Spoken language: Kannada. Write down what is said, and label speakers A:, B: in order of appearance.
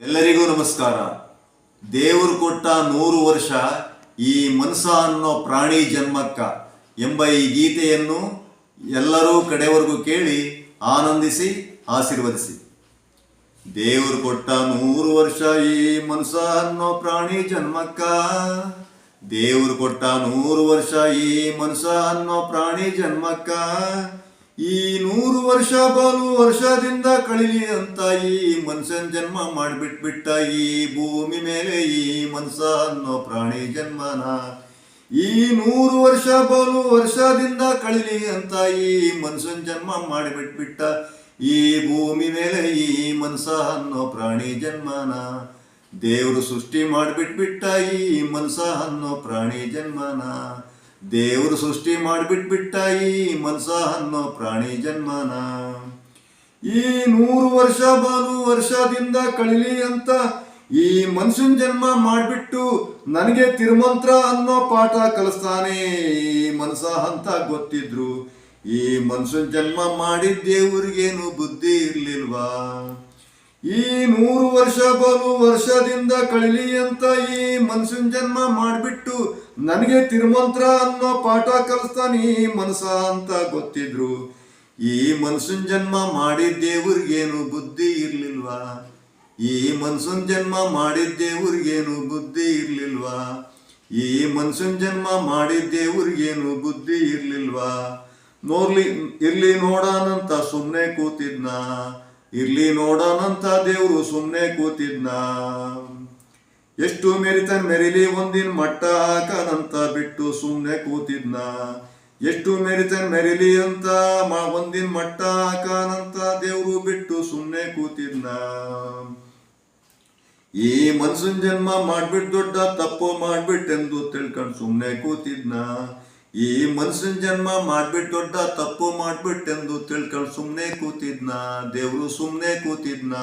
A: ಎಲ್ಲರಿಗೂ ನಮಸ್ಕಾರ. ದೇವರು ಕೊಟ್ಟ ನೂರು ವರ್ಷ ಈ ಮನಸ ಅನ್ನೋ ಪ್ರಾಣಿ ಜನ್ಮಕ್ಕ ಎಂಬ ಈ ಗೀತೆಯನ್ನು ಎಲ್ಲರೂ ಕಡೆವರೆಗೂ ಕೇಳಿ ಆನಂದಿಸಿ, ಆಶೀರ್ವದಿಸಿ. ದೇವರು ಕೊಟ್ಟ ನೂರು ವರ್ಷ ಈ ಮನಸ ಅನ್ನೋ ಪ್ರಾಣಿ ಜನ್ಮಕ್ಕ. ದೇವರು ಕೊಟ್ಟ ನೂರು ವರ್ಷ ಈ ಮನಸ ಅನ್ನೋ ಪ್ರಾಣಿ ಜನ್ಮಕ್ಕ. ಈ ನೂರು ವರ್ಷ ಬಾಲು ವರ್ಷದಿಂದ ಕಳಿಲಿ ಅಂತ ಈ ಮನುಷ್ಯನ ಜನ್ಮ ಮಾಡಿಬಿಟ್ಬಿಟ್ಟ ಈ ಭೂಮಿ ಮೇಲೆ ಈ ಮನ್ಸ ಅನ್ನೋ ಪ್ರಾಣಿ ಜನ್ಮನ. ಈ ನೂರು ವರ್ಷ ಬಾಲು ವರ್ಷದಿಂದ ಕಳಿಲಿ ಅಂತ ಈ ಮನುಷ್ಯನ್ ಜನ್ಮ ಮಾಡಿಬಿಟ್ಬಿಟ್ಟ ಈ ಭೂಮಿ ಮೇಲೆ ಈ ಮನ್ಸ ಅನ್ನೋ ಪ್ರಾಣಿ ಜನ್ಮನ. ದೇವರು ಸೃಷ್ಟಿ ಮಾಡಿಬಿಟ್ಬಿಟ್ಟ ಈ ಮನ್ಸ ಅನ್ನೋ ಪ್ರಾಣಿ ಜನ್ಮನ. ದೇವರು ಸೃಷ್ಟಿ ಮಾಡಿಬಿಟ್ಬಿಟ್ಟ ಈ ಮನ್ಸ ಅನ್ನೋ ಪ್ರಾಣಿ ಜನ್ಮನ. ಈ ನೂರು ವರ್ಷ ಬಾಲು ವರ್ಷದಿಂದ ಕಳಿಲಿ ಅಂತ ಈ ಮನುಷ್ಯನ ಜನ್ಮ ಮಾಡಿಬಿಟ್ಟು ನನಗೆ ತಿರುಮಂತ್ರ ಅನ್ನೋ ಪಾಠ ಕಲಿಸ್ತಾನೆ ಈ ಮನಸ ಅಂತ ಗೊತ್ತಿದ್ರು. ಈ ಮನುಷ್ಯನ ಜನ್ಮ ಮಾಡಿದ್ದೇವ್ರಿಗೇನು ಬುದ್ಧಿ ಇರ್ಲಿಲ್ವಾ? ಈ ನೂರು ವರ್ಷ ಬಲು ವರ್ಷದಿಂದ ಕಳಿಲಿ ಅಂತ ಈ ಮನುಷ್ಯನ ಜನ್ಮ ಮಾಡಿಬಿಟ್ಟು ನನಗೆ ತಿರುಮಂತ್ರ ಅನ್ನೋ ಪಾಠ ಕಲಿಸ್ತಾನೆ ಈ ಮನಸ ಅಂತ ಗೊತ್ತಿದ್ರು. ಈ ಮನುಷ್ಯನ ಜನ್ಮ ಮಾಡಿದ ದೇವ್ರಿಗೇನು ಬುದ್ಧಿ ಇರ್ಲಿಲ್ವಾ? ಈ ಮನುಷ್ಯನ ಜನ್ಮ ಮಾಡಿದ ದೇವ್ರಿಗೇನು ಬುದ್ಧಿ ಇರ್ಲಿಲ್ವಾ? ಈ ಮನುಷ್ಯನ ಜನ್ಮ ಮಾಡಿದ ದೇವ್ರಿಗೇನು ಬುದ್ಧಿ ಇರ್ಲಿಲ್ವಾ? ನೋಡ್ಲಿ, ಇರ್ಲಿ ನೋಡಾನಂತ ಸುಮ್ಮನೆ ಕೂತಿದ್ನ? ಇರ್ಲಿ ನೋಡೋಣಂತ ದೇವ್ರು ಸುಮ್ಮನೆ ಕೂತಿದ್ನ. ಎಷ್ಟು ಮೆರಿತನ್ ಮೆರಿಲಿ ಒಂದಿನ ಮಟ್ಟ ಹಾಕನಂತ ಬಿಟ್ಟು ಸುಮ್ಮನೆ ಕೂತಿದ್ನ. ಎಷ್ಟು ಮೆರಿತನ್ ಮೆರಿಲಿ ಅಂತ ಒಂದಿನ ಮಟ್ಟ ಹಾಕನಂತ ದೇವ್ರು ಬಿಟ್ಟು ಸುಮ್ಮನೆ ಕೂತಿದ್ನ. ಈ ಮನ್ಸನ್ ಜನ್ಮ ಮಾಡ್ಬಿಟ್ಟು ದೊಡ್ಡ ತಪ್ಪು ಮಾಡ್ಬಿಟ್ಟೆಂದು ತಿಳ್ಕೊಂಡು ಸುಮ್ಮನೆ ಕೂತಿದ್ನ. ಈ ಮನುಷ್ಯನ ಜನ್ಮ ಮಾಡ್ಬಿಟ್ಟು ದೊಡ್ಡ ತಪ್ಪು ಮಾಡ್ಬಿಟ್ಟೆಂದು ತಿಳ್ಕೊಂಡು ಸುಮ್ಮನೆ ಕೂತಿದ್ನ ದೇವರು ಸುಮ್ಮನೆ ಕೂತಿದ್ನ.